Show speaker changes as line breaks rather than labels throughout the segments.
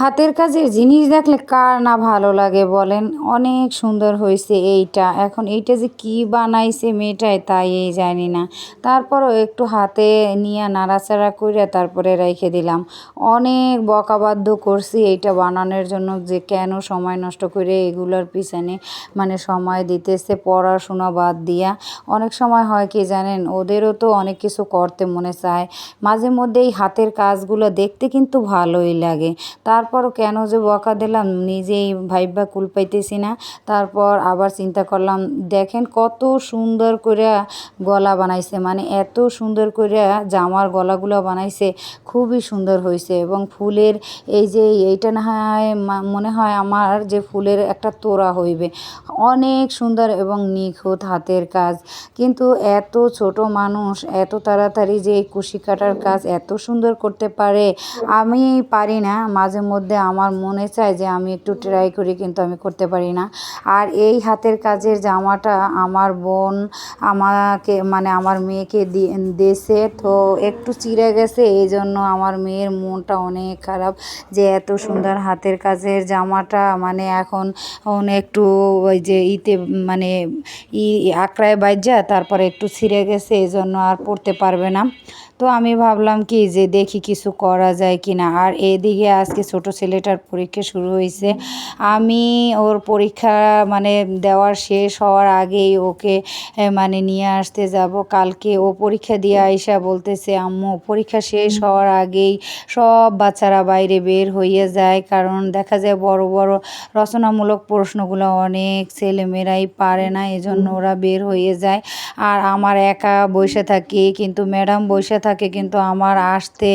হাতের কাজের জিনিস দেখলে কার না ভালো লাগে বলেন। অনেক সুন্দর হয়েছে এইটা। এখন এইটা যে কি বানাইছে মেয়েটাই তাই এই জানি না। তারপরও একটু হাতে নিয়ে নাড়াচাড়া করে তারপরে রেখে দিলাম। অনেক বকাবাধ্য করছি এইটা বানানোর জন্য যে কেন সময় নষ্ট করে এগুলোর পিছনে মানে সময় দিতেছে পড়াশোনা বাদ দিয়া। অনেক সময় হয় কি জানেন, ওদেরও তো অনেক কিছু করতে মনে চায়। মাঝে মধ্যে এই হাতের কাজগুলো দেখতে কিন্তু ভালোই লাগে। তারপরও কেন যে বকা দিলাম নিজেই ভাইবা কুল পাইতেছি না। তারপর আবার চিন্তা করলাম, দেখেন কত সুন্দর করে গলা বানাইছে মানে এত সুন্দর করে জামার গলাগুলো বানাইছে, খুবই সুন্দর হয়েছে এবং ফুলের এই যে এইটা না হয় মনে হয় আমার যে ফুলের একটা তোড়া হইবে। অনেক সুন্দর এবং নিখুঁত হাতের কাজ, কিন্তু এত ছোট মানুষ, এত তাড়াতাড়ি যে কুশি কাটার কাজ এত সুন্দর করতে পারে, আমি পারি না, মাঝে মধ্যে আমার মনে চায় যে আমি একটু ট্রাই করি, কিন্তু আমি করতে পারি না। আর এই হাতের কাজের জামাটা আমার বোন আমাকে মানে আমার মেয়েকে দিয়েছে তো একটু চিড়ে গেছে। এই জন্য আমার মেয়ের মনটা অনেক খারাপ যে এত সুন্দর হাতের কাজের জামাটা মানে এখন একটু ওই যে ইতে মানে ই আঁকড়ায় বাইজা তারপরে একটু ছিঁড়ে গেছে, এই জন্য আর পরতে পারবে না। তো আমি ভাবলাম কি যে দেখি কিছু করা যায় কি না আর এদিকে আজকে ছোট ছেলেটার পরীক্ষা শুরু হয়েছে। আমি ওর পরীক্ষা মানে দেওয়ার শেষ হওয়ার আগেই ওকে মানে নিয়ে আসতে যাব। কালকে ও পরীক্ষা দিয়ে আইসা বলতেছে আম্মু পরীক্ষা শেষ হওয়ার আগেই সব বাচ্চারা বাইরে বের হয়ে যায়। কারণ দেখা যায় বড় বড় রচনামূলক প্রশ্নগুলো অনেক ছেলেমেয়েরাই পারে না। এজন্য ওরা বের হয়ে যায়। আর আমার একা বসে থাকি কিন্তু ম্যাডাম বসে থাকে কিন্তু আমার আসতে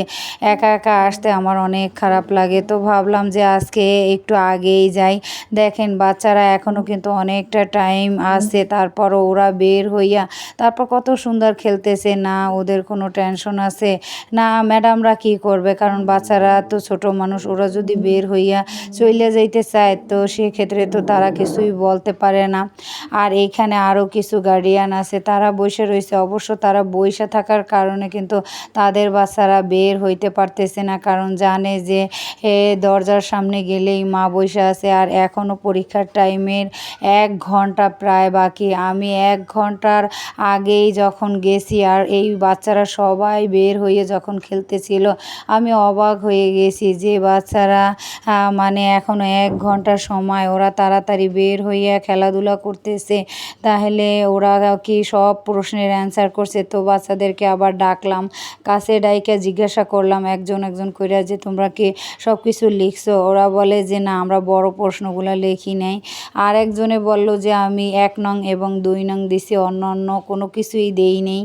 একা একা আসতে আমার অনেক খারাপ লাগে। তো ভাবলাম যে আজকে একটু আগেই যাই। দেখেন বাচ্চারা এখনও কিন্তু অনেকটা টাইম আছে তারপর ওরা বের হইয়া তারপর কত সুন্দর খেলতেছে। না ওদের কোনো টেনশন আছে। না ম্যাডামরা কি করবে? কারণ বাচ্চারা তো ছোট মানুষ ওরা যদি বের হইয়া চলে যাইতে চায় তো সেক্ষেত্রে তো তারা কিছুই বলতে পারে না। আর এইখানে আরও কিছু গার্ডিয়ান আছে তারা বসে রয়েছে অবশ্য তারা বসে থাকার কারণে কিন্তু তাদের বাচ্চারা বের হইতে পারতেছে না কারণ জানে যে দরজার সামনে গেলেই মা বসে আছে আর এখনও পরীক্ষার টাইমের এক ঘণ্টা প্রায় বাকি। আমি এক ঘণ্টার আগেই যখন গেছি আর এই বাচ্চারা সবাই বের হয়ে যখন খেলতেছিল, আমি অবাক হয়ে গেছি যে বাচ্চারা মানে এখনও এক ঘণ্টা সময় ওরা তাড়াতাড়ি বের হইয়া খেলাধুলা করতেছে। তাহলে ওরা কি সব প্রশ্নের অ্যান্সার করছে? তো বাচ্চাদেরকে আবার ডাকলাম, কাছে ডাইকে জিজ্ঞাসা করলাম, একজন একজন কইরা যে, তোমরা কি সব কিছু লিখছো? ওরা বলে যে, না, আমরা বড় প্রশ্নগুলো লিখি নাই। আর একজনে বলল যে, আমি এক নং এবং দুই নং দিছি অন্য অন্য কোনো কিছুই দেই নেই।